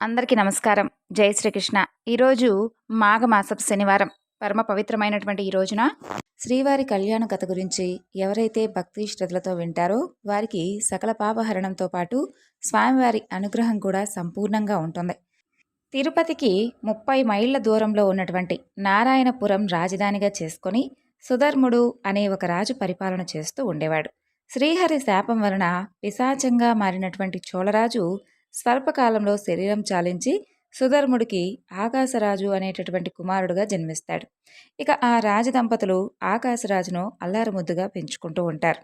అందరికీ నమస్కారం. జై శ్రీకృష్ణ. ఈరోజు మాఘమాసపు శనివారం. పరమ పవిత్రమైనటువంటి ఈ రోజున శ్రీవారి కళ్యాణ కథ గురించి ఎవరైతే భక్తి శ్రద్ధలతో వింటారో వారికి సకల పాపహరణంతో పాటు స్వామివారి అనుగ్రహం కూడా సంపూర్ణంగా ఉంటుంది. తిరుపతికి ముప్పై మైళ్ళ దూరంలో ఉన్నటువంటి నారాయణపురం రాజధానిగా చేసుకొని సుధర్ముడు అనే ఒక రాజు పరిపాలన చేస్తూ ఉండేవాడు. శ్రీహరి శాపం వలన పిశాచంగా మారినటువంటి చోళరాజు స్వల్పకాలంలో శరీరం చాలించి సుధర్ముడికి ఆకాశరాజు అనేటటువంటి కుమారుడుగా జన్మిస్తాడు. ఇక ఆ రాజదంపతులు ఆకాశరాజును అల్లారముద్దుగా పెంచుకుంటూ ఉంటారు.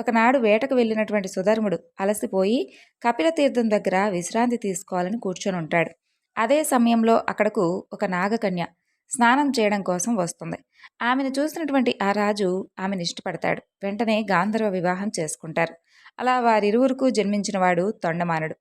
ఒకనాడు వేటకు వెళ్ళినటువంటి సుధర్ముడు అలసిపోయి కపిలతీర్థం దగ్గర విశ్రాంతి తీసుకోవాలని కూర్చొని ఉంటాడు. అదే సమయంలో అక్కడకు ఒక నాగకన్య స్నానం చేయడం కోసం వస్తుంది. ఆమెను చూసినటువంటి ఆ రాజు ఆమెను ఇష్టపడతాడు. వెంటనే గాంధర్వ వివాహం చేసుకుంటారు. అలా వారిరువురుకు జన్మించిన వాడు తొండమానుడు.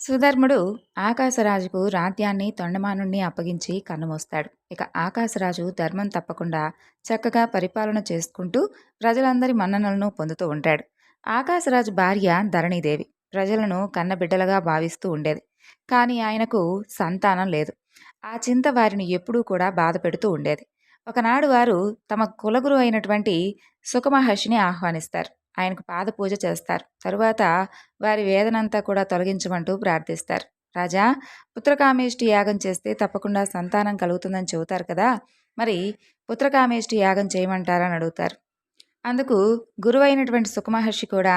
సుధర్ముడు ఆకాశరాజుకు రాజ్యాన్ని తొండమానుణ్ణి అప్పగించి కన్నుమూస్తాడు. ఇక ఆకాశరాజు ధర్మం తప్పకుండా చక్కగా పరిపాలన చేసుకుంటూ ప్రజలందరి మన్ననలను పొందుతూ ఉంటాడు. ఆకాశరాజు భార్య ధరణీదేవి ప్రజలను కన్నబిడ్డలుగా భావిస్తూ ఉండేది. కానీ ఆయనకు సంతానం లేదు. ఆ చింత వారిని ఎప్పుడూ కూడా బాధ పెడుతూ ఉండేది. ఒకనాడు వారు తమ కులగురు అయినటువంటి సుఖమహర్షిని ఆహ్వానిస్తారు. ఆయనకు పాద పూజ చేస్తారు. తరువాత వారి వేదనంతా కూడా తొలగించమంటూ ప్రార్థిస్తారు. రాజా పుత్రకామేష్టి యాగం చేస్తే తప్పకుండా సంతానం కలుగుతుందని చెబుతారు కదా? మరి పుత్రకామేష్టి యాగం చేయమంటారని అడుగుతారు. అందుకు గురువైనటువంటి సుఖమహర్షి కూడా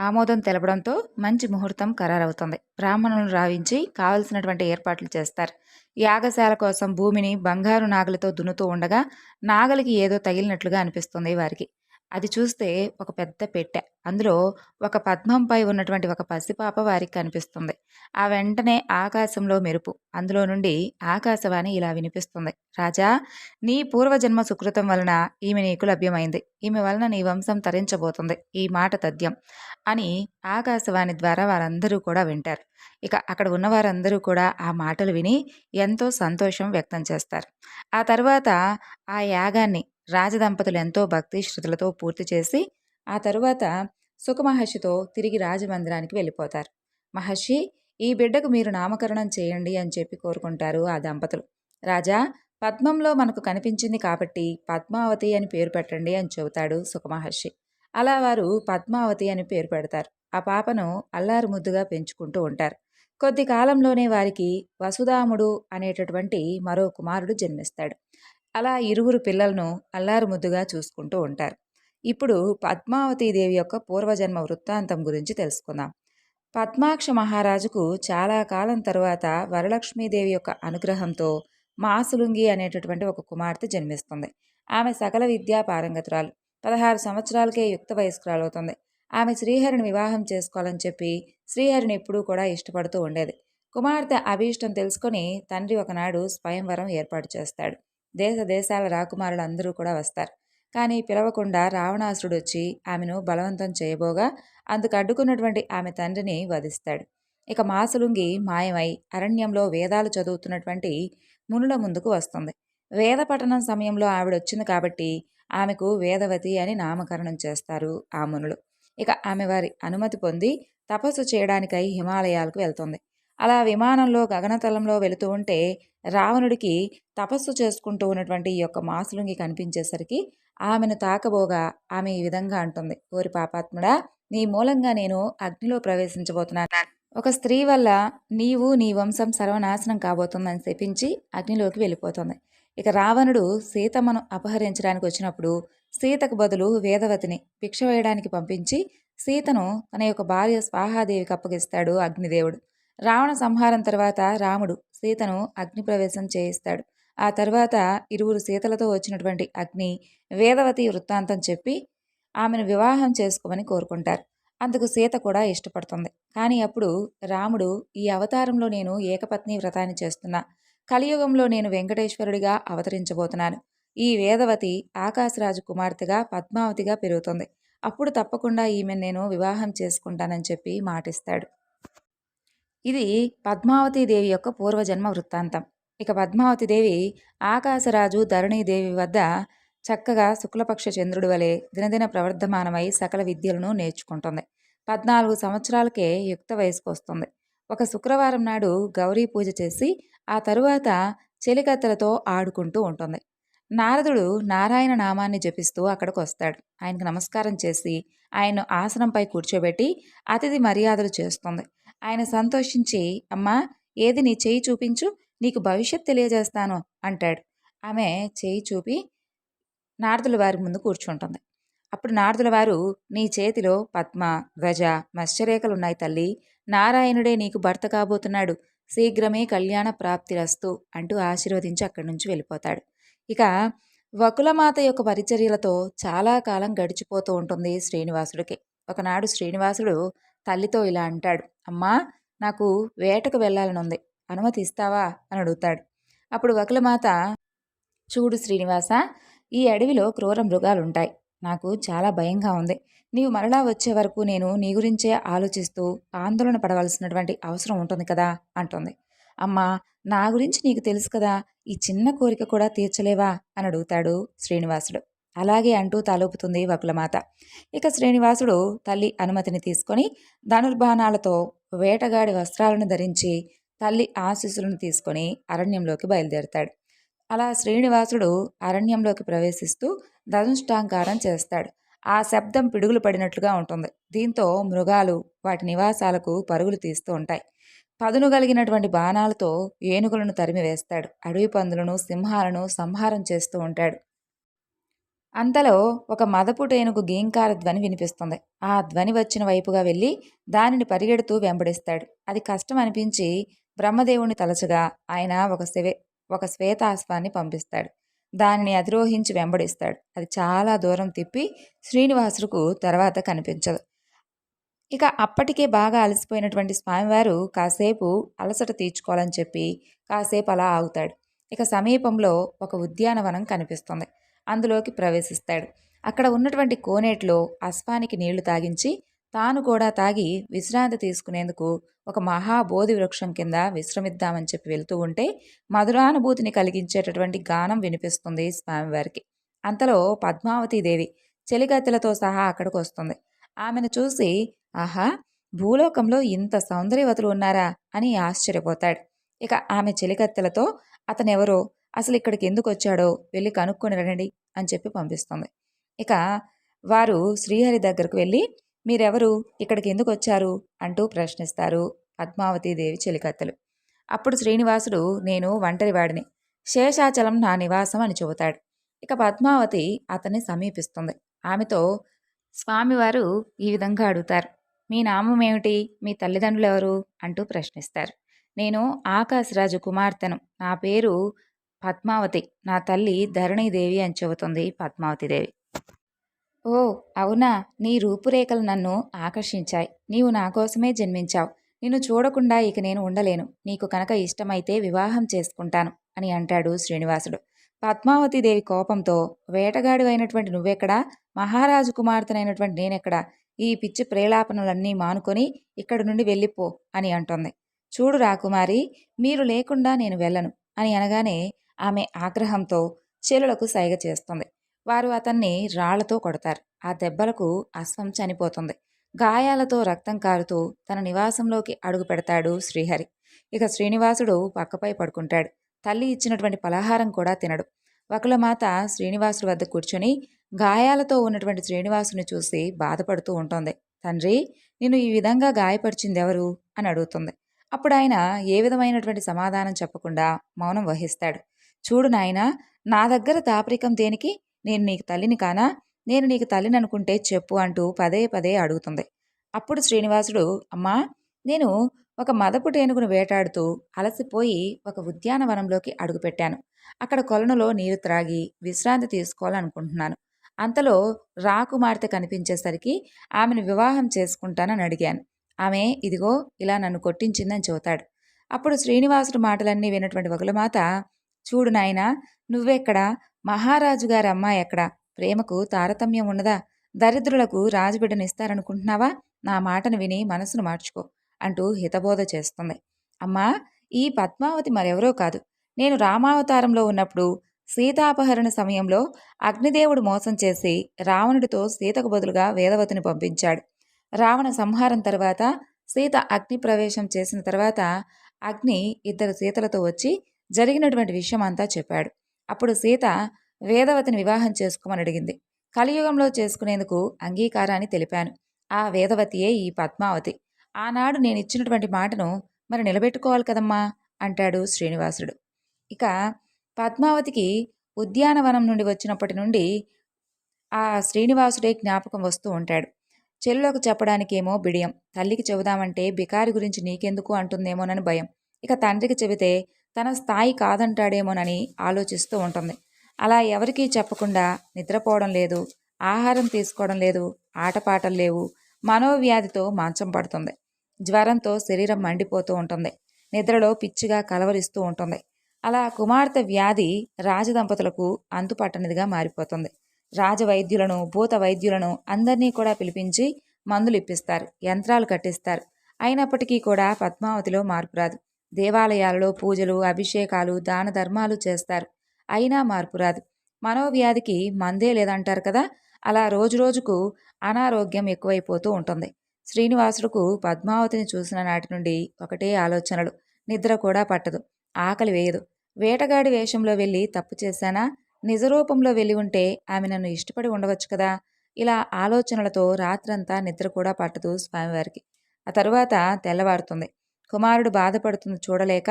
ఆమోదం తెలపడంతో మంచి ముహూర్తం ఖరారవుతుంది. బ్రాహ్మణులను రావించి కావలసినటువంటి ఏర్పాట్లు చేస్తారు. యాగశాల కోసం భూమిని బంగారు నాగలితో దున్నుతూ ఉండగా నాగలికి ఏదో తగిలినట్లుగా అనిపిస్తుంది వారికి. అది చూస్తే ఒక పెద్ద పెట్టె. అందులో ఒక పద్మంపై ఉన్నటువంటి ఒక పసిపాప వారికి కనిపిస్తుంది. ఆ వెంటనే ఆకాశంలో మెరుపు. అందులో నుండి ఆకాశవాణి ఇలా వినిపిస్తుంది. రాజా నీ పూర్వజన్మ సుకృతం వలన ఈమె నీకు లభ్యమైంది. ఈమె వలన నీ వంశం తరించబోతుంది. ఈ మాట తథ్యం అని ఆకాశవాణి ద్వారా వారందరూ కూడా వింటారు. ఇక అక్కడ ఉన్న వారందరూ కూడా ఆ మాటలు విని ఎంతో సంతోషం వ్యక్తం చేస్తారు. ఆ తర్వాత ఆ యాగాన్ని రాజదంపతులు ఎంతో భక్తి శ్రద్ధలతో పూర్తి చేసి ఆ తరువాత సుఖమహర్షితో తిరిగి రాజమందిరానికి వెళ్ళిపోతారు. మహర్షి ఈ బిడ్డకు మీరు నామకరణం చేయండి అని చెప్పి కోరుకుంటారు ఆ దంపతులు. రాజా పద్మంలో మనకు కనిపించింది కాబట్టి పద్మావతి అని పేరు పెట్టండి అని చెబుతాడు సుఖమహర్షి అలా వారు పద్మావతి అని పేరు పెడతారు. ఆ పాపను అల్లారు ముద్దుగా పెంచుకుంటూ ఉంటారు. కొద్ది కాలంలోనే వారికి వసుధాముడు అనేటటువంటి మరో కుమారుడు జన్మిస్తాడు. అలా ఇరువురు పిల్లలను అల్లారు ముద్దుగా చూసుకుంటూ ఉంటారు. ఇప్పుడు పద్మావతీదేవి యొక్క పూర్వజన్మ వృత్తాంతం గురించి తెలుసుకుందాం. పద్మాక్ష మహారాజుకు చాలా కాలం తరువాత వరలక్ష్మీదేవి యొక్క అనుగ్రహంతో మాసులుంగి అనేటటువంటి ఒక కుమార్తె జన్మిస్తుంది. ఆమె సకల విద్యా పారంగతురాలు. పదహారు సంవత్సరాలకే యుక్త వయస్కురాలవుతుంది ఆమె శ్రీహరిని వివాహం చేసుకోవాలని చెప్పి శ్రీహరిని ఎప్పుడూ కూడా ఇష్టపడుతూ ఉండేది. కుమార్తె అభీష్టం తెలుసుకొని తండ్రి ఒకనాడు స్వయంవరం ఏర్పాటు చేస్తాడు. దేశ దేశాల రాకుమారులు అందరూ కూడా వస్తారు. కానీ పిలవకుండా రావణాసురుడు వచ్చి ఆమెను బలవంతం చేయబోగా అందుకు అడ్డుకున్నటువంటి ఆమె తండ్రిని వధిస్తాడు. ఇక మాసులుంగి మాయమై అరణ్యంలో వేదాలు చదువుతున్నటువంటి మునుల ముందుకు వస్తుంది. వేద పఠనం సమయంలో ఆవిడ వచ్చింది కాబట్టి ఆమెకు వేదవతి అని నామకరణం చేస్తారు ఆ మునులు. ఇక ఆమె వారి అనుమతి పొంది తపస్సు చేయడానికై హిమాలయాలకు వెళ్తుంది. అలా విమానంలో గగనతలంలో వెళుతూ ఉంటే రావణుడికి తపస్సు చేసుకుంటూ ఉన్నటువంటి ఈ యొక్క మాసులుంగి కనిపించేసరికి ఆమెను తాకబోగా ఆమె ఈ విధంగా అంటుంది. ఓరి పాపాత్ముడా నీ మూలంగా నేను అగ్నిలో ప్రవేశించబోతున్నాను. ఒక స్త్రీ వల్ల నీవు నీ వంశం సర్వనాశనం కాబోతుందని శపించి అగ్నిలోకి వెళ్ళిపోతుంది. ఇక రావణుడు సీతమ్మను అపహరించడానికి వచ్చినప్పుడు సీతకు బదులు వేదవతిని భిక్ష వేయడానికి పంపించి సీతను తన యొక్క భార్య స్వాహాదేవికి అప్పగిస్తాడు అగ్నిదేవుడు. రావణ సంహారం తర్వాత రాముడు సీతను అగ్నిప్రవేశం చేయిస్తాడు. ఆ తర్వాత ఇరువురు సీతలతో వచ్చినటువంటి అగ్ని వేదవతి వృత్తాంతం చెప్పి ఆమెను వివాహం చేసుకోమని కోరుకుంటారు. అందుకు సీత కూడా ఇష్టపడుతుంది. కానీ అప్పుడు రాముడు ఈ అవతారంలో నేను ఏకపత్ని వ్రతాన్ని చేస్తున్నా. కలియుగంలో నేను వెంకటేశ్వరుడిగా అవతరించబోతున్నాను. ఈ వేదవతి ఆకాశరాజు కుమార్తెగా పద్మావతిగా పెరుగుతుంది. అప్పుడు తప్పకుండా ఈమె నేను వివాహం చేసుకుంటానని చెప్పి మాటిస్తాడు. ఇది పద్మావతీదేవి యొక్క పూర్వజన్మ వృత్తాంతం. ఇక పద్మావతిదేవి ఆకాశరాజు ధరణీదేవి వద్ద చక్కగా శుక్లపక్ష చంద్రుడి వలె దినదిన ప్రవర్ధమానమై సకల విద్యలను నేర్చుకుంటుంది. పద్నాలుగు సంవత్సరాలకే యుక్త వయసుకు వస్తుంది. ఒక శుక్రవారం నాడు గౌరీ పూజ చేసి ఆ తరువాత చెలికత్తెలతో ఆడుకుంటూ ఉంటుంది. నారదుడు నారాయణ నామాన్ని జపిస్తూ అక్కడికి వస్తాడు. ఆయనకు నమస్కారం చేసి ఆయన ఆసనంపై కూర్చోబెట్టి అతిథి మర్యాదలు చేస్తుంది. ఆయన సంతోషించి అమ్మా ఏది నీ చేయి చూపించు నీకు భవిష్యత్ తెలియజేస్తాను అంటాడు. ఆమె చేయి చూపి నారదుల వారి ముందు కూర్చుంటుంది. అప్పుడు నారదుల వారు నీ చేతిలో పద్మ ధ్వజ మత్స్యరేఖలున్నాయి తల్లి నారాయణుడే నీకు భర్త కాబోతున్నాడు శీఘ్రమే కళ్యాణ ప్రాప్తిరస్తు అంటూ ఆశీర్వదించి అక్కడి నుంచి వెళ్ళిపోతాడు. ఇక వకులమాత యొక్క పరిచర్యలతో చాలా కాలం గడిచిపోతూ ఉంటుంది శ్రీనివాసుడికి. ఒకనాడు శ్రీనివాసుడు తల్లితో ఇలా అంటాడు. అమ్మా నాకు వేటకు వెళ్ళాలనుంది. అనుమతి ఇస్తావా? అని అడుగుతాడు. అప్పుడు వకులమాత చూడు శ్రీనివాస ఈ అడవిలో క్రూర మృగాలుంటాయి. నాకు చాలా భయంగా ఉంది. నీవు మరలా వచ్చే వరకు నేను నీ గురించే ఆలోచిస్తూ ఆందోళన పడవలసినటువంటి అవసరం ఉంటుంది కదా? అంటుంది. అమ్మా నా గురించి నీకు తెలుసు కదా. ఈ చిన్న కోరిక కూడా తీర్చలేవా? అని అడుగుతాడు శ్రీనివాసుడు. అలాగే అంటూ తలూపుతుంది వకులమాత. ఇక శ్రీనివాసుడు తల్లి అనుమతిని తీసుకొని ధనుర్బాణాలతో వేటగాడి వస్త్రాలను ధరించి తల్లి ఆశీస్సులను తీసుకొని అరణ్యంలోకి బయలుదేరతాడు. అలా శ్రీనివాసుడు అరణ్యంలోకి ప్రవేశిస్తూ ధనుష్టాంకారం చేస్తాడు. ఆ శబ్దం పిడుగులు పడినట్లుగా ఉంటుంది. దీంతో మృగాలు వాటి నివాసాలకు పరుగులు తీస్తూ ఉంటాయి. పదును కలిగినటువంటి బాణాలతో ఏనుగులను తరిమి వేస్తాడు అడవి పందులను సింహాలను సంహారం చేస్తూ ఉంటాడు. అంతలో ఒక మదపుటేనుగు గీంకార ధ్వని వినిపిస్తుంది. ఆ ధ్వని వచ్చిన వైపుగా వెళ్ళి దానిని పరిగెడుతూ వెంబడిస్తాడు. అది కష్టం అనిపించి బ్రహ్మదేవుని తలచగా ఆయన ఒక శివే ఒక శ్వేతాశ్వాన్ని పంపిస్తాడు. దానిని అధిరోహించి వెంబడిస్తాడు. అది చాలా దూరం తిప్పి శ్రీనివాసులకు తర్వాత కనిపించదు. ఇక అప్పటికే బాగా అలసిపోయినటువంటి స్వామివారు కాసేపు అలసట తీర్చుకోవాలని చెప్పి కాసేపు అలా ఆగుతాడు. ఇక సమీపంలో ఒక ఉద్యానవనం కనిపిస్తుంది. అందులోకి ప్రవేశిస్తాడు. అక్కడ ఉన్నటువంటి కోనేట్లో అశ్వానికి నీళ్ళు తాగించి తాను కూడా తాగి విశ్రాంతి తీసుకునేందుకు ఒక మహాబోధి వృక్షం కింద విశ్రమిద్దామని చెప్పి వెళ్తూ ఉంటే మధురానుభూతిని కలిగించేటటువంటి గానం వినిపిస్తుంది స్వామివారికి. అంతలో పద్మావతీదేవి చెలిగత్తెలతో సహా అక్కడికి వస్తుంది. ఆమెను చూసి ఆహా భూలోకంలో ఇంత సౌందర్యవతులు ఉన్నారా? అని ఆశ్చర్యపోతాడు. ఇక ఆమె చెలికత్తెలతో అతనెవరో? అసలు ఇక్కడికి ఎందుకు వచ్చాడో వెళ్ళి కనుక్కొని రండి అని చెప్పి పంపిస్తుంది. ఇక వారు శ్రీహరి దగ్గరకు వెళ్ళి మీరెవరు? ఇక్కడికి ఎందుకు వచ్చారు? అంటూ ప్రశ్నిస్తారు పద్మావతీదేవి చెలికత్తెలు. అప్పుడు శ్రీనివాసుడు నేను ఒంటరివాడిని శేషాచలం నా నివాసం అని చెబుతాడు. ఇక పద్మావతి అతన్ని సమీపిస్తుంది. ఆమెతో స్వామివారు ఈ విధంగా అడుగుతారు. మీ నామం ఏమిటి? మీ తల్లిదండ్రులు ఎవరు? అంటూ ప్రశ్నిస్తారు. నేను ఆకాశరాజు కుమార్తెను. నా పేరు పద్మావతి నా తల్లి ధరణీదేవి అని చెబుతుంది పద్మావతిదేవి ఓ అవునా? నీ రూపురేఖలు నన్ను ఆకర్షించాయి. నీవు నా కోసమే జన్మించావు. నిన్ను చూడకుండా ఇక నేను ఉండలేను. నీకు కనుక ఇష్టమైతే వివాహం చేసుకుంటాను అని అంటాడు శ్రీనివాసుడు. పద్మావతిదేవి కోపంతో వేటగాడు అయినటువంటి నువ్వెక్కడా? మహారాజు కుమార్తెనైనటువంటి నేనెక్కడా? ఈ పిచ్చి ప్రేలాపనలన్నీ మానుకొని ఇక్కడి నుండి వెళ్ళిపో అని అంటుంది. చూడు రాకుమారి మీరు లేకుండా నేను వెళ్ళను అని అనగానే ఆమె ఆగ్రహంతో చెలులకు సైగ చేస్తుంది. వారు అతన్ని రాళ్ళతో కొడతారు. ఆ దెబ్బలకు అశ్వం చనిపోతుంది. గాయాలతో రక్తం కారుతూ తన నివాసంలోకి అడుగు పెడతాడు శ్రీహరి. ఇక శ్రీనివాసుడు పక్కపై పడుకుంటాడు. తల్లి ఇచ్చినటువంటి పలహారం కూడా తినడు. వకులమాత శ్రీనివాసుడి వద్ద కూర్చొని గాయాలతో ఉన్నటువంటి శ్రీనివాసుని చూసి బాధపడుతూ ఉంటుంది. తండ్రి నిన్ను ఈ విధంగా గాయపరిచింది ఎవరు? అని అడుగుతుంది. అప్పుడు ఆయన ఏ విధమైనటువంటి సమాధానం చెప్పకుండా మౌనం వహిస్తాడు. చూడు నాయన నా దగ్గర దాపరికం దేనికి? నేను నీకు తల్లిని కానా? నేను నీకు తల్లిని అనుకుంటే చెప్పు అంటూ పదే పదే అడుగుతుంది. అప్పుడు శ్రీనివాసుడు అమ్మా నేను ఒక మదపు టేనుగును వేటాడుతూ అలసిపోయి ఒక ఉద్యానవనంలోకి అడుగుపెట్టాను. అక్కడ కొలనులో నీరు త్రాగి విశ్రాంతి తీసుకోవాలనుకుంటున్నాను. అంతలో రాకుమార్తె కనిపించేసరికి ఆమెను వివాహం చేసుకుంటానని అడిగాను. ఆమె ఇదిగో ఇలా నన్ను కొట్టించిందని చెబుతాడు. అప్పుడు శ్రీనివాసుడు మాటలన్నీ విన్నటువంటి వగులమాత చూడు నాయనా నువ్వెక్కడ? మహారాజు గారి అమ్మాయి ఎక్కడ? ప్రేమకు తారతమ్యం ఉన్నదా? దరిద్రులకు రాజుబిడ్డనిస్తారనుకుంటున్నావా నా మాటను విని మనసును మార్చుకో అంటూ హితబోధ చేస్తుంది. అమ్మా ఈ పద్మావతి మరెవరో కాదు. నేను రామావతారంలో ఉన్నప్పుడు సీతాపహరణ సమయంలో అగ్నిదేవుడు మోసం చేసి రావణుడితో సీతకు బదులుగా వేదవతిని పంపించాడు. రావణ సంహారం తర్వాత సీత అగ్ని ప్రవేశం చేసిన తర్వాత అగ్ని ఇద్దరు సీతలతో వచ్చి జరిగినటువంటి విషయం అంతా చెప్పాడు. అప్పుడు సీత వేదవతిని వివాహం చేసుకోమని అడిగింది. కలియుగంలో చేసుకునేందుకు అంగీకారాన్ని తెలిపాను. ఆ వేదవతియే ఈ పద్మావతి. ఆనాడు నేను ఇచ్చినటువంటి మాటను మరి నిలబెట్టుకోవాలి కదమ్మా? అంటాడు శ్రీనివాసుడు. ఇక పద్మావతికి ఉద్యానవనం నుండి వచ్చినప్పటి నుండి ఆ శ్రీనివాసుడే జ్ఞాపకం వస్తూ ఉంటాడు. చెల్లులకు చెప్పడానికేమో బిడియం. తల్లికి చెబుదామంటే బికారి గురించి నీకెందుకు అంటుందేమోనని భయం. ఇక తండ్రికి చెబితే తన స్థాయి కాదంటాడేమోనని ఆలోచిస్తూ ఉంటుంది. అలా ఎవరికీ చెప్పకుండా నిద్రపోవడం లేదు ఆహారం తీసుకోవడం లేదు ఆటపాటలు లేవు మనోవ్యాధితో మాంచం పడుతుంది. జ్వరంతో శరీరం మండిపోతూ ఉంటుంది. నిద్రలో పిచ్చిగా కలవరిస్తూ ఉంటుంది. అలా కుమార్తె వ్యాధి రాజదంపతులకు అంతుపట్టనిదిగా మారిపోతుంది. రాజవైద్యులను భూత వైద్యులను అందరినీ కూడా పిలిపించి మందులు ఇప్పిస్తారు యంత్రాలు కట్టిస్తారు. అయినప్పటికీ కూడా పద్మావతిలో మార్పు రాదు. దేవాలయాలలో పూజలు అభిషేకాలు దాన ధర్మాలు చేస్తారు. అయినా మార్పు రాదు. మనోవ్యాధికి మందే లేదంటారు కదా? అలా రోజురోజుకు అనారోగ్యం ఎక్కువైపోతూ ఉంటుంది. శ్రీనివాసుడుకు పద్మావతిని చూసిన నాటి నుండి ఒకటే ఆలోచనలు. నిద్ర కూడా పట్టదు. ఆకలి వేయదు. వేటగాడి వేషంలో వెళ్ళి తప్పు చేశానా? నిజరూపంలో వెళ్ళి ఉంటే ఆమె నన్ను ఇష్టపడి ఉండవచ్చు కదా? ఇలా ఆలోచనలతో రాత్రంతా నిద్ర కూడా పట్టదు స్వామివారికి. ఆ తరువాత తెల్లవారుతుంది. కుమారుడు బాధపడుతుంది చూడలేక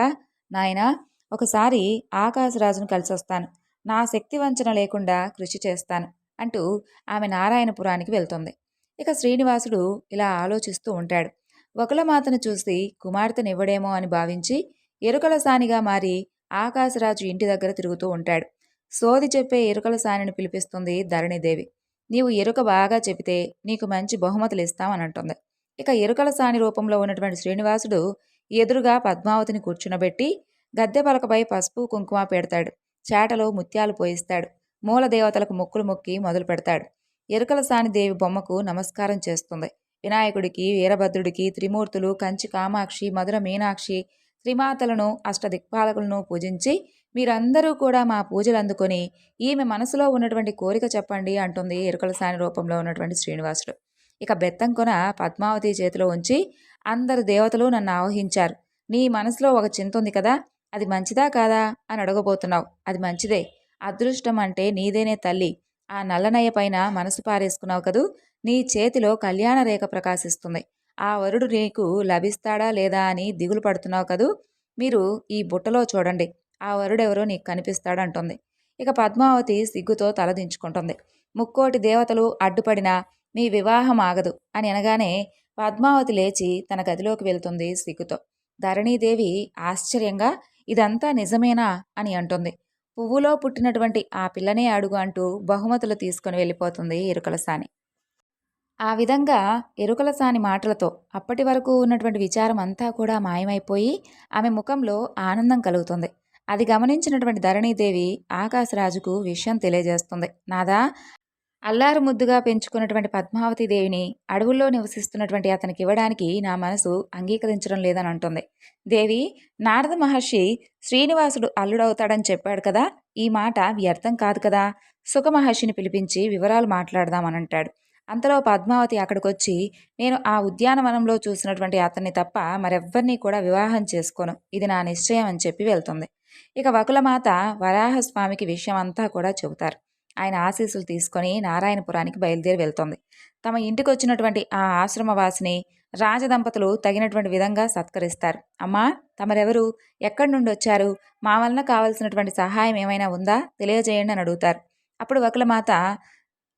నాయనా ఒకసారి ఆకాశరాజును కలిసొస్తాను. నా శక్తి వంచన లేకుండా కృషి చేస్తాను అంటూ ఆమె నారాయణపురానికి వెళ్తుంది. ఇక శ్రీనివాసుడు ఇలా ఆలోచిస్తూ ఉంటాడు. ఒకలమాతను చూసి కుమార్తెనివ్వడేమో అని భావించి ఎరుకల సానిగా మారి ఆకాశరాజు ఇంటి దగ్గర తిరుగుతూ ఉంటాడు. సోది చెప్పే ఎరుకల సానిని పిలిపిస్తుంది ధరణిదేవి. నీవు ఎరుక బాగా చెబితే నీకు మంచి బహుమతులు ఇస్తామని అంటుంది. ఇక ఎరుకల సాని రూపంలో ఉన్నటువంటి శ్రీనివాసుడు ఎదురుగా పద్మావతిని కూర్చునబెట్టి గద్దె పలకపై పసుపు కుంకుమ పెడతాడు. చేటలో ముత్యాలు పోయిస్తాడు. మూల దేవతలకు మొక్కులు మొక్కి మొదలు పెడతాడు. ఎరుకల సాని దేవి బొమ్మకు నమస్కారం చేస్తుంది. వినాయకుడికి వీరభద్రుడికి త్రిమూర్తులు కంచి కామాక్షి మధుర మీనాక్షి త్రిమాతలను అష్టదిక్పాలకులను పూజించి మీరందరూ కూడా మా పూజలు అందుకొని ఈమె మనసులో ఉన్నటువంటి కోరిక చెప్పండి అంటుంది ఎరుకల సాని రూపంలో ఉన్నటువంటి శ్రీనివాసుడు. ఇక బెత్తం కొన పద్మావతి చేతిలో ఉంచి అందరు దేవతలు నన్ను ఆవహించారు. నీ మనసులో ఒక చింత ఉంది కదా అది మంచిదా కాదా అని అడగబోతున్నావు. అది మంచిదే. అదృష్టం అంటే నీదేనే తల్లి. ఆ నల్లనయ్య పైన మనసు పారేసుకున్నావు కదూ? నీ చేతిలో కళ్యాణ రేఖ ప్రకాశిస్తుంది. ఆ వరుడు నీకు లభిస్తాడా లేదా అని దిగులు పడుతున్నావు కదూ? మీరు ఈ బుట్టలో చూడండి. ఆ వరుడెవరో నీకు కనిపిస్తాడంటుంది ఇక పద్మావతి సిగ్గుతో తలదించుకుంటుంది ముక్కోటి దేవతలు అడ్డుపడినా మీ వివాహం ఆగదు అని అనగానే పద్మావతి లేచి తన గదిలోకి వెళ్తుంది సిగ్గుతో ధరణీదేవి ఆశ్చర్యంగా ఇదంతా నిజమేనా? అని అంటుంది. పువ్వులో పుట్టినటువంటి ఆ పిల్లనే అడుగు అంటూ బహుమతులు తీసుకుని వెళ్ళిపోతుంది ఎరుకలసాని. ఆ విధంగా ఎరుకలసాని మాటలతో అప్పటి వరకు ఉన్నటువంటి విచారం అంతా కూడా మాయమైపోయి ఆమె ముఖంలో ఆనందం కలుగుతుంది. అది గమనించినటువంటి ధరణీదేవి ఆకాశరాజుకు విషయం తెలియజేస్తుంది. నాదా అల్లారు ముద్దుగా పెంచుకున్నటువంటి పద్మావతి దేవిని అడవుల్లో నివసిస్తున్నటువంటి అతనికి ఇవ్వడానికి నా మనసు అంగీకరించడం లేదని అంటుంది. దేవి నారద మహర్షి శ్రీనివాసుడు అల్లుడవుతాడని చెప్పాడు కదా ఈ మాట వ్యర్థం కాదు కదా? సుఖ మహర్షిని పిలిపించి వివరాలు మాట్లాడదామని అంటాడు. అంతలో పద్మావతి అక్కడికొచ్చి నేను ఆ ఉద్యానవనంలో చూసినటువంటి అతన్ని తప్ప మరెవ్వరినీ కూడా వివాహం చేసుకోను. ఇది నా నిశ్చయం అని చెప్పి వెళ్తుంది. ఇక వకులమాత వరాహస్వామికి విషయం అంతా కూడా చెబుతారు. ఆయన ఆశీస్సులు తీసుకొని నారాయణపురానికి బయలుదేరి వెళ్తుంది. తమ ఇంటికి వచ్చినటువంటి ఆ ఆశ్రమవాసిని రాజదంపతులు తగినటువంటి విధంగా సత్కరిస్తారు. అమ్మా తమరెవరు? ఎక్కడి నుండి వచ్చారు మా వలన కావలసినటువంటి సహాయం ఏమైనా ఉందా? తెలియజేయండి అని అడుగుతారు. అప్పుడు వకులమాత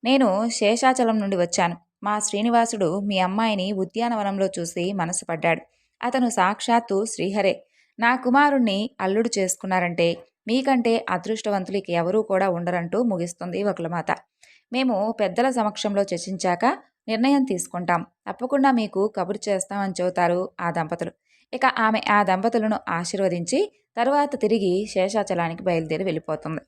నేను శేషాచలం నుండి వచ్చాను. మా శ్రీనివాసుడు మీ అమ్మాయిని ఉద్యానవనంలో చూసి మనసు పడ్డాడు. అతను సాక్షాత్తు శ్రీహరే. నా కుమారుణ్ణి అల్లుడు చేసుకున్నారంటే మీకంటే అదృష్టవంతులు ఇక ఎవరూ కూడా ఉండరంటూ ముగిస్తుంది వకులమాత. మేము పెద్దల సమక్షంలో చర్చించాక నిర్ణయం తీసుకుంటాం. తప్పకుండా మీకు కబురు చేస్తామని చెబుతారు ఆ దంపతులు. ఇక ఆమె ఆ దంపతులను ఆశీర్వదించి తరువాత తిరిగి శేషాచలానికి బయలుదేరి వెళ్ళిపోతుంది.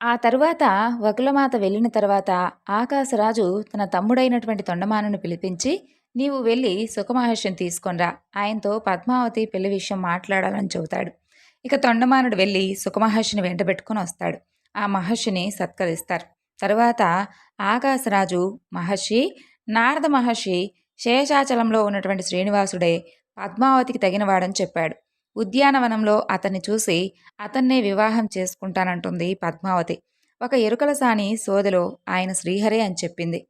ఆ తరువాత వకులమాత వెళ్ళిన తర్వాత ఆకాశరాజు తన తమ్ముడైనటువంటి తొండమానును పిలిపించి నీవు వెళ్ళి సుఖమహర్షిని తీసుకొనిరా. ఆయనతో పద్మావతి పెళ్ళి విషయం మాట్లాడాలని చెబుతాడు. ఇక తొండమానుడు వెళ్ళి సుఖమహర్షిని వెంటబెట్టుకుని వస్తాడు. ఆ మహర్షిని సత్కరిస్తారు. తరువాత ఆకాశరాజు మహర్షి నారద మహర్షి శేషాచలంలో ఉన్నటువంటి శ్రీనివాసుడే పద్మావతికి తగినవాడని చెప్పాడు. ఉద్యానవనంలో అతన్ని చూసి అతన్నే వివాహం చేసుకుంటానంటుంది పద్మావతి. ఒక ఎరుకల సాని సోదలో ఆయన శ్రీహరే అని చెప్పింది.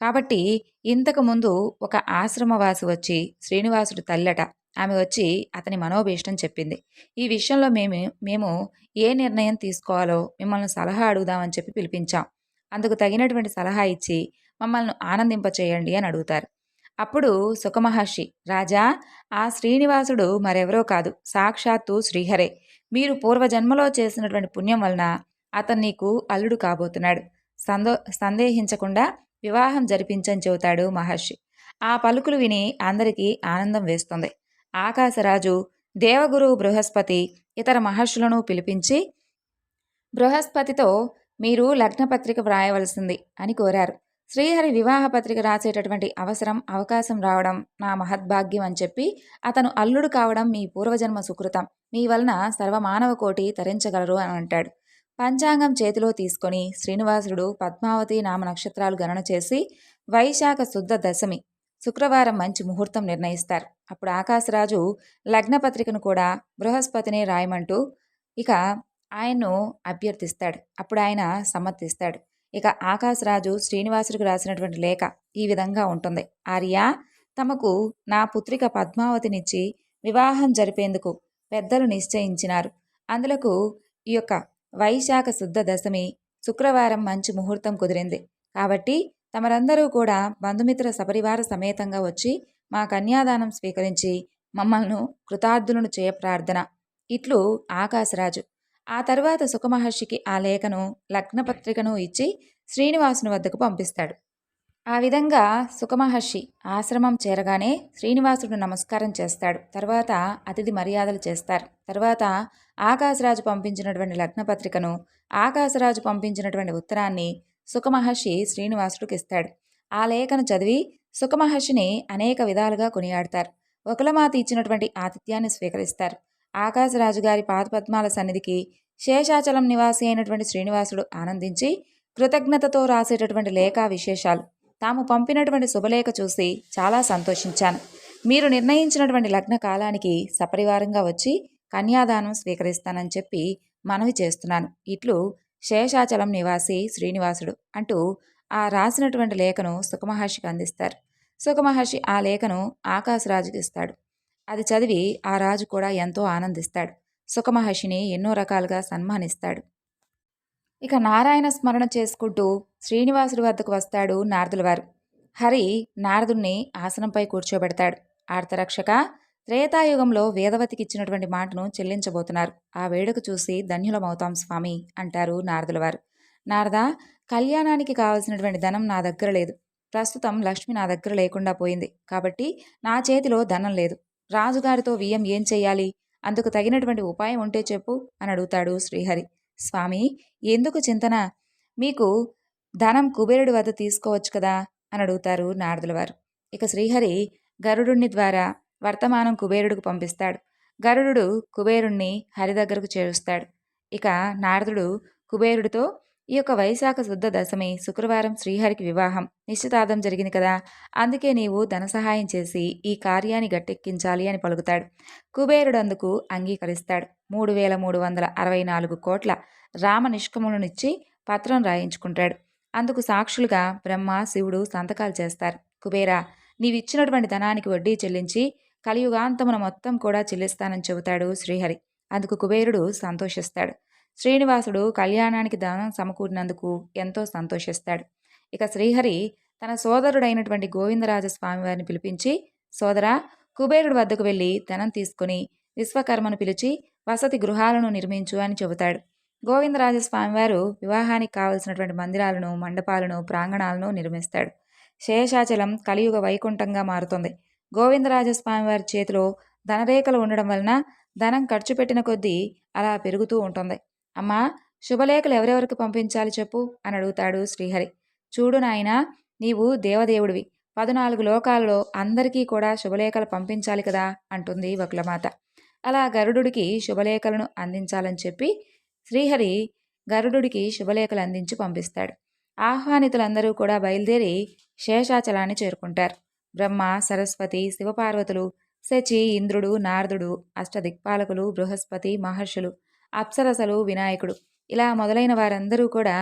కాబట్టి ఇంతకు ముందు ఒక ఆశ్రమవాసి వచ్చి శ్రీనివాసుడు తల్లట ఆమె వచ్చి అతని మనోభీష్టం చెప్పింది. ఈ విషయంలో మేము మేము ఏ నిర్ణయం తీసుకోవాలో మిమ్మల్ని సలహా అడుగుదామని చెప్పి పిలిపించాం. అందుకు తగినటువంటి సలహా ఇచ్చి మమ్మల్ని ఆనందింపచేయండి అని అడుగుతారు. అప్పుడు సుఖమహర్షి రాజా ఆ శ్రీనివాసుడు మరెవరో కాదు. సాక్షాత్తు శ్రీహరే. మీరు పూర్వజన్మలో చేసినటువంటి పుణ్యం వలన అతను నీకు అల్లుడు కాబోతున్నాడు. సందో సందేహించకుండా వివాహం జరిపించని చెబుతాడు మహర్షి. ఆ పలుకులు విని అందరికీ ఆనందం వేస్తుంది. ఆకాశరాజు దేవగురు బృహస్పతి ఇతర మహర్షులను పిలిపించి బృహస్పతితో మీరు లగ్నపత్రిక వ్రాయవలసింది అని కోరారు. శ్రీహరి వివాహ పత్రిక రాసేటటువంటి అవసరం అవకాశం రావడం నా మహద్భాగ్యం అని చెప్పి అతను అల్లుడు కావడం మీ పూర్వజన్మ సుకృతం. మీ వలన సర్వమానవ కోటి తరించగలరు అని అంటాడు. పంచాంగం చేతిలో తీసుకొని శ్రీనివాసుడు పద్మావతి నామ నక్షత్రాలు గణన చేసి వైశాఖ శుద్ధ దశమి శుక్రవారం మంచి ముహూర్తం నిర్ణయిస్తారు. అప్పుడు ఆకాశరాజు లగ్నపత్రికను కూడా బృహస్పతిని రాయమంటూ ఇక ఆయన్ను అభ్యర్థిస్తాడు. అప్పుడు ఆయన సమ్మతిస్తాడు. ఇక ఆకాశరాజు శ్రీనివాసుడికి రాసినటువంటి లేఖ ఈ విధంగా ఉంటుంది. ఆర్య తమకు నా పుత్రిక పద్మావతినిచ్చి వివాహం జరిపేందుకు పెద్దలు నిశ్చయించినారు. అందులకు ఈ యొక్క వైశాఖ శుద్ధ దశమి శుక్రవారం మంచి ముహూర్తం కుదిరింది. కాబట్టి తమరందరూ కూడా బంధుమిత్ర సపరివార సమేతంగా వచ్చి మా కన్యాదానం స్వీకరించి మమ్మల్ని కృతార్థులను చేయ ప్రార్థన. ఇట్లు ఆకాశరాజు. ఆ తర్వాత సుఖమహర్షికి ఆ లేఖను లగ్నపత్రికను ఇచ్చి శ్రీనివాసుని వద్దకు పంపిస్తాడు. ఆ విధంగా సుఖమహర్షి ఆశ్రమం చేరగానే శ్రీనివాసుడు నమస్కారం చేస్తాడు. తర్వాత అతిథి మర్యాదలు చేస్తారు. తర్వాత ఆకాశరాజు పంపించినటువంటి లగ్నపత్రికను ఆకాశరాజు పంపించినటువంటి ఉత్తరాన్ని సుఖమహర్షి శ్రీనివాసుడికి ఇస్తాడు. ఆ లేఖను చదివి సుఖమహర్షిని అనేక విధాలుగా కొనియాడతారు. ఒకలమాత ఇచ్చినటువంటి ఆతిథ్యాన్ని స్వీకరిస్తారు. ఆకాశరాజు గారి పాదపద్మాల సన్నిధికి శేషాచలం నివాసి అయినటువంటి శ్రీనివాసుడు ఆనందించి కృతజ్ఞతతో రాసేటటువంటి లేఖ విశేషాలు తాము పంపినటువంటి శుభలేఖ చూసి చాలా సంతోషించాను. మీరు నిర్ణయించినటువంటి లగ్న కాలానికి సపరివారంగా వచ్చి కన్యాదానం స్వీకరిస్తానని చెప్పి మనవి చేస్తున్నాను. ఇట్లు శేషాచలం నివాసి శ్రీనివాసుడు అంటూ ఆ రాసినటువంటి లేఖను సుఖమహర్షికి అందిస్తారు. సుఖమహర్షి ఆ లేఖను ఆకాశరాజుకి ఇస్తాడు. అది చదివి ఆ రాజు కూడా ఎంతో ఆనందిస్తాడు. సుఖమహర్షిని ఎన్నో రకాలుగా సన్మానిస్తాడు. ఇక నారాయణ స్మరణ చేసుకుంటూ శ్రీనివాసుడి వద్దకు వస్తాడు నారదులవారు హరి నారదుణ్ణి ఆసనంపై కూర్చోబెడతాడు. ఆర్తరక్షక త్రేతాయుగంలో వేదవతికి ఇచ్చినటువంటి మాటను చెల్లించబోతున్నారు. ఆ వేడుక చూసి ధన్యులమవుతాం స్వామి అంటారు నారదులవారు. నారద కళ్యాణానికి కావలసినటువంటి ధనం నా దగ్గర లేదు. ప్రస్తుతం లక్ష్మి నా దగ్గర లేకుండా పోయింది. కాబట్టి నా చేతిలో ధనం లేదు. రాజుగారితో వియ్యం ఏం చెయ్యాలి? అందుకు తగినటువంటి ఉపాయం ఉంటే చెప్పు అని అడుగుతాడు శ్రీహరి. స్వామి ఎందుకు చింతన? మీకు ధనం కుబేరుడి వద్ద తీసుకోవచ్చు కదా అని అడుగుతారు నారదులవారు. ఇక శ్రీహరి గరుడుని ద్వారా వర్తమానం కుబేరుడికి పంపిస్తాడు. గరుడు కుబేరుణ్ణి హరి దగ్గరకు చేరుస్తాడు. ఇక నారదుడు కుబేరుడితో ఈ యొక్క వైశాఖ శుద్ధ దశమి శుక్రవారం శ్రీహరికి వివాహం. నిశ్చితార్థం జరిగింది కదా? అందుకే నీవు ధన సహాయం చేసి ఈ కార్యాన్ని గట్టెక్కించాలి అని పలుకుతాడు. కుబేరుడు అందుకు అంగీకరిస్తాడు. మూడు వేల మూడు వందల అరవై నాలుగు కోట్ల రామ నిష్కములనిచ్చి పత్రం రాయించుకుంటాడు. అందుకు సాక్షులుగా బ్రహ్మ శివుడు సంతకాలు చేస్తారు. కుబేరా నీవిచ్చినటువంటి ధనానికి వడ్డీ చెల్లించి కలియుగాంతమున మొత్తం కూడా చెల్లిస్తానని చెబుతాడు శ్రీహరి. అందుకు కుబేరుడు సంతోషిస్తాడు. శ్రీనివాసుడు కళ్యాణానికి దానం సమకూరినందుకు ఎంతో సంతోషిస్తాడు. ఇక శ్రీహరి తన సోదరుడైనటువంటి గోవిందరాజస్వామి వారిని పిలిపించి సోదరా కుబేరుడి వద్దకు వెళ్ళి ధనం తీసుకుని విశ్వకర్మను పిలిచి వసతి గృహాలను నిర్మించు అని చెబుతాడు. గోవిందరాజస్వామివారు వివాహానికి కావలసినటువంటి మందిరాలను మండపాలను ప్రాంగణాలను నిర్మిస్తాడు. శేషాచలం కలియుగ వైకుంఠంగా మారుతుంది. గోవిందరాజస్వామి వారి చేతిలో ధనరేఖలు ఉండడం వలన ధనం ఖర్చు పెట్టిన కొద్దీ అలా పెరుగుతూ ఉంటుంది. అమ్మా శుభలేఖలు ఎవరెవరికి పంపించాలి చెప్పు? అని అడుగుతాడు శ్రీహరి. చూడు నాయన నీవు దేవదేవుడివి. పద్నాలుగు లోకాలలో అందరికీ కూడా శుభలేఖలు పంపించాలి కదా? అంటుంది వకులమాత. అలా గరుడుడికి శుభలేఖలను అందించాలని చెప్పి శ్రీహరి గరుడుడికి శుభలేఖలు అందించి పంపిస్తాడు. ఆహ్వానితులందరూ కూడా బయలుదేరి శేషాచలాన్ని చేరుకుంటారు. బ్రహ్మ సరస్వతి శివపార్వతులు శచి ఇంద్రుడు నారదుడు అష్టదిక్పాలకులు బృహస్పతి మహర్షులు అప్సరసలు వినాయకుడు. ఇలా మొదలైన వారందరూ కూడా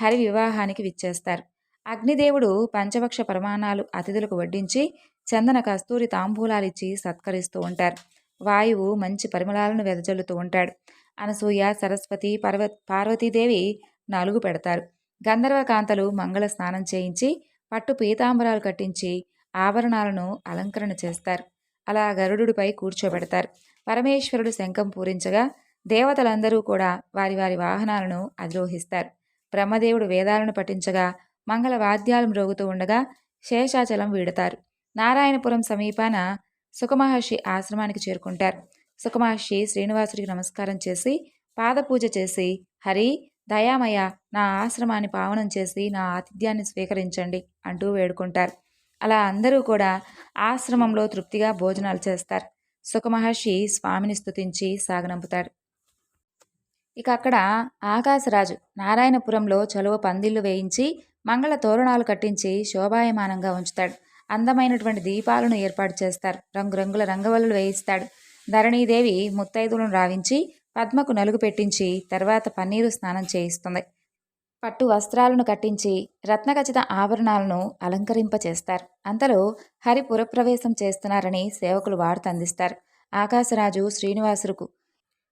హరి వివాహానికి విచ్చేస్తారు. అగ్నిదేవుడు పంచవక్ష ప్రమాణాలు అతిథులకు వడ్డించి చందన కస్తూరి తాంబూలాలిచ్చి సత్కరిస్తూ ఉంటారు. వాయువు మంచి పరిమళాలను వెదజల్లుతూ ఉంటాడు. అనసూయ సరస్వతి పర్వ పార్వతీదేవి నలుగు పెడతారు. గంధర్వ కాంతలు మంగళ స్నానం చేయించి పట్టు పీతాంబరాలు కట్టించి ఆభరణాలను అలంకరణ చేస్తారు. అలా గరుడుపై కూర్చోబెడతారు. పరమేశ్వరుడు శంఖం పూరించగా దేవతలందరూ కూడా వారి వారి వాహనాలను అధిరోహిస్తారు. బ్రహ్మదేవుడు వేదాలను పఠించగా మంగళ వాద్యాలు మ్రోగుతూ ఉండగా శేషాచలం వీడతారు. నారాయణపురం సమీపాన సుఖమహర్షి ఆశ్రమానికి చేరుకుంటారు. సుఖమహర్షి శ్రీనివాసుడికి నమస్కారం చేసి పాదపూజ చేసి హరి దయామయ నా ఆశ్రమాన్ని పావనం చేసి నా ఆతిథ్యాన్ని స్వీకరించండి అంటూ వేడుకుంటారు. అలా అందరూ కూడా ఆశ్రమంలో తృప్తిగా భోజనాలు చేస్తారు. సుఖమహర్షి స్వామిని స్తుతించి సాగనంపుతాడు. ఇక అక్కడ ఆకాశరాజు నారాయణపురంలో చలువ పందిళ్ళు వేయించి మంగళ తోరణాలు కట్టించి శోభాయమానంగా ఉంచుతాడు. అందమైనటువంటి దీపాలను ఏర్పాటు చేస్తారు. రంగురంగుల రంగవల్లులు వేయిస్తాడు. ధరణీదేవి ముత్తైదులను రావించి పద్మకు నలుగు పెట్టించి తర్వాత పన్నీరు స్నానం చేయిస్తుంది. పట్టు వస్త్రాలను కట్టించి రత్నఖచిత ఆభరణాలను అలంకరింపచేస్తారు. అంతలో హరి పురప్రవేశం చేస్తున్నారని సేవకులు వార్త అందిస్తారు. ఆకాశరాజు శ్రీనివాసులకు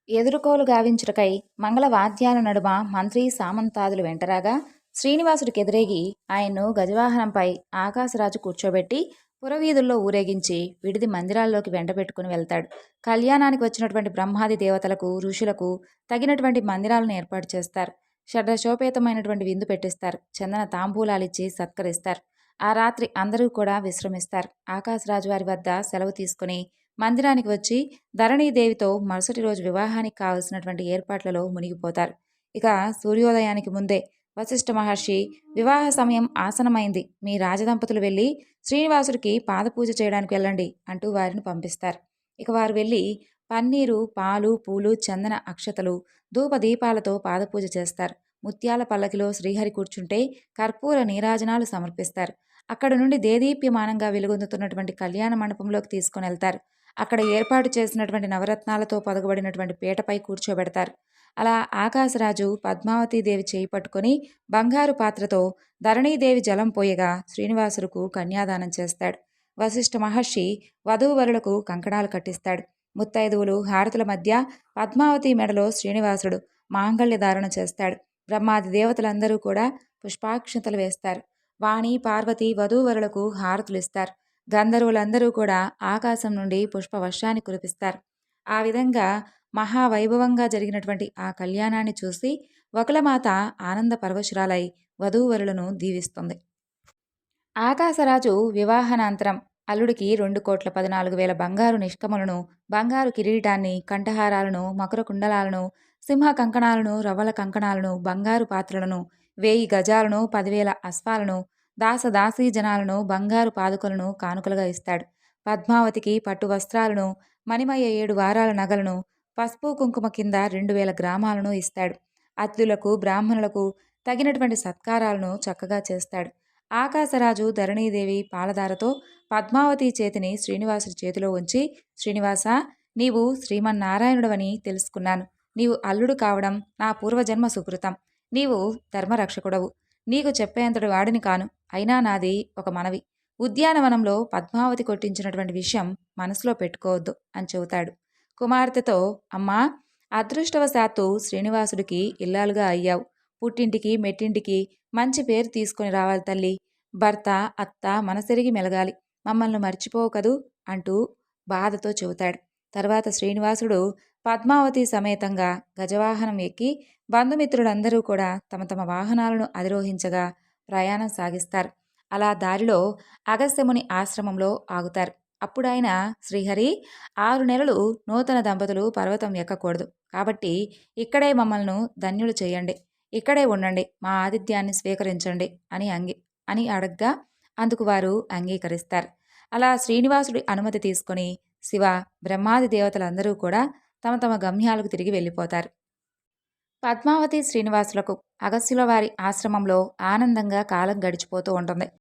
ఎదురుకోలు గావించుటకై మంగళ వాద్యాల నడుమ మంత్రి సామంతాదులు వెంటరాగా శ్రీనివాసుడికి ఎదురేగి ఆయన్ను గజవాహనంపై ఆకాశరాజు కూర్చోబెట్టి పురవీధుల్లో ఊరేగించి విడిది మందిరాల్లోకి వెంటబెట్టుకుని వెళ్తాడు. కళ్యాణానికి వచ్చినటువంటి బ్రహ్మాది దేవతలకు ఋషులకు తగినటువంటి మందిరాలను ఏర్పాటు చేస్తారు. షడ్రశోపేతమైనటువంటి విందు పెట్టిస్తారు. చందన తాంబూలాలిచ్చి సత్కరిస్తారు. ఆ రాత్రి అందరూ కూడా విశ్రమిస్తారు. ఆకాశరాజు వారి వద్ద సెలవు తీసుకుని మందిరానికి వచ్చి ధరణీదేవితో మరుసటి రోజు వివాహానికి కావలసినటువంటి ఏర్పాట్లలో మునిగిపోతారు. ఇక సూర్యోదయానికి ముందే వశిష్ఠ మహర్షి వివాహ సమయం ఆసనమైంది. మీ రాజదంపతులు వెళ్ళి శ్రీనివాసుడికి పాదపూజ చేయడానికి వెళ్ళండి అంటూ వారిని పంపిస్తారు. ఇక వారు వెళ్ళి పన్నీరు పాలు పూలు చందన అక్షతలు ధూపదీపాలతో పాదపూజ చేస్తారు. ముత్యాల పల్లకిలో శ్రీహరి కూర్చుంటే కర్పూర నీరాజనాలు సమర్పిస్తారు. అక్కడ నుండి దేదీప్యమానంగా వెలుగొందుతున్నటువంటి కళ్యాణ మండపంలోకి తీసుకుని వెళ్తారు. అక్కడ ఏర్పాటు చేసినటువంటి నవరత్నాలతో పొదగబడినటువంటి పీటపై కూర్చోబెడతారు. అలా ఆకాశరాజు పద్మావతీదేవి చేయి పట్టుకొని బంగారు పాత్రతో ధరణీదేవి జలం పోయగా శ్రీనివాసులకు కన్యాదానం చేస్తాడు. వశిష్ఠ మహర్షి వధూవరులకు కంకణాలు కట్టిస్తాడు. ముత్తైదువులు హారతుల మధ్య పద్మావతి మెడలో శ్రీనివాసుడు మాంగళ్య ధారణ చేస్తాడు. బ్రహ్మాది దేవతలందరూ కూడా పుష్పాక్షతలు వేస్తారు. వాణి పార్వతి వధూవరులకు హారతులు ఇస్తారు గంధర్వులందరూ కూడా ఆకాశం నుండి పుష్పవర్షాన్ని కురిపిస్తారు. ఆ విధంగా మహావైభవంగా జరిగినటువంటి ఆ కళ్యాణాన్ని చూసి వకులమాత ఆనంద పరవశురాలై వధూవరులను దీవిస్తుంది. ఆకాశరాజు వివాహానంతరం అల్లుడికి రెండు కోట్ల పద్నాలుగు వేల బంగారు నిష్కములను బంగారు కిరీటాన్ని కంఠహారాలను మకర కుండలాలను సింహ కంకణాలను రవ్వల కంకణాలను బంగారు పాత్రలను వేయి గజాలను పదివేల అశ్వాలను దాసదాసీ జనాలను బంగారు పాదుకలను కానుకలుగా ఇస్తాడు. పద్మావతికి పట్టు వస్త్రాలను మణిమయ్య ఏడు వారాల నగలను పసుపు కుంకుమ కింద రెండు వేల గ్రామాలను ఇస్తాడు. అతిథులకు బ్రాహ్మణులకు తగినటువంటి సత్కారాలను చక్కగా చేస్తాడు. ఆకాశరాజు ధరణీదేవి పాలధారతో పద్మావతి చేతిని శ్రీనివాసుడి చేతిలో ఉంచి శ్రీనివాస నీవు శ్రీమన్నారాయణుడవని తెలుసుకున్నాను. నీవు అల్లుడు కావడం నా పూర్వజన్మ సుకృతం. నీవు ధర్మరక్షకుడవు. నీకు చెప్పేంతటి వాడిని కాను. అయినా నాది ఒక మనవి. ఉద్యానవనంలో పద్మావతి కొట్టించినటువంటి విషయం మనసులో పెట్టుకోవద్దు అని చెబుతాడు. కుమార్తెతో అమ్మా అదృష్టవశాత్తు శ్రీనివాసుడికి ఇల్లాలుగా అయ్యావు. పుట్టింటికి మెట్టింటికి మంచి పేరు తీసుకొని రావాలి తల్లి. భర్త అత్త మనసెరిగి మెలగాలి. మమ్మల్ని మర్చిపోవు కదూ? అంటూ బాధతో చెబుతాడు. తర్వాత శ్రీనివాసుడు పద్మావతి సమేతంగా గజవాహనం ఎక్కి బంధుమిత్రులందరూ కూడా తమ తమ వాహనాలను అధిరోహించగా ప్రయాణం సాగిస్తారు. అలా దారిలో అగస్త్యముని ఆశ్రమంలో ఆగుతారు. అప్పుడు ఆయన శ్రీహరి ఆరు నెలలు నూతన దంపతులు పర్వతం ఎక్కకూడదు. కాబట్టి ఇక్కడే మమ్మల్ని ధన్యులు చేయండి. ఇక్కడే ఉండండి మా ఆతిథ్యాన్ని స్వీకరించండి అని అంగి అని అడగ్గా అందుకు వారు అంగీకరిస్తారు. అలా శ్రీనివాసుడి అనుమతి తీసుకొని శివ బ్రహ్మాది దేవతలందరూ కూడా తమ తమ గమ్యాలకు తిరిగి వెళ్ళిపోతారు. పద్మావతి శ్రీనివాసులకు అగస్యుల వారి ఆశ్రమంలో ఆనందంగా కాలం గడిచిపోతూ ఉంటుంది.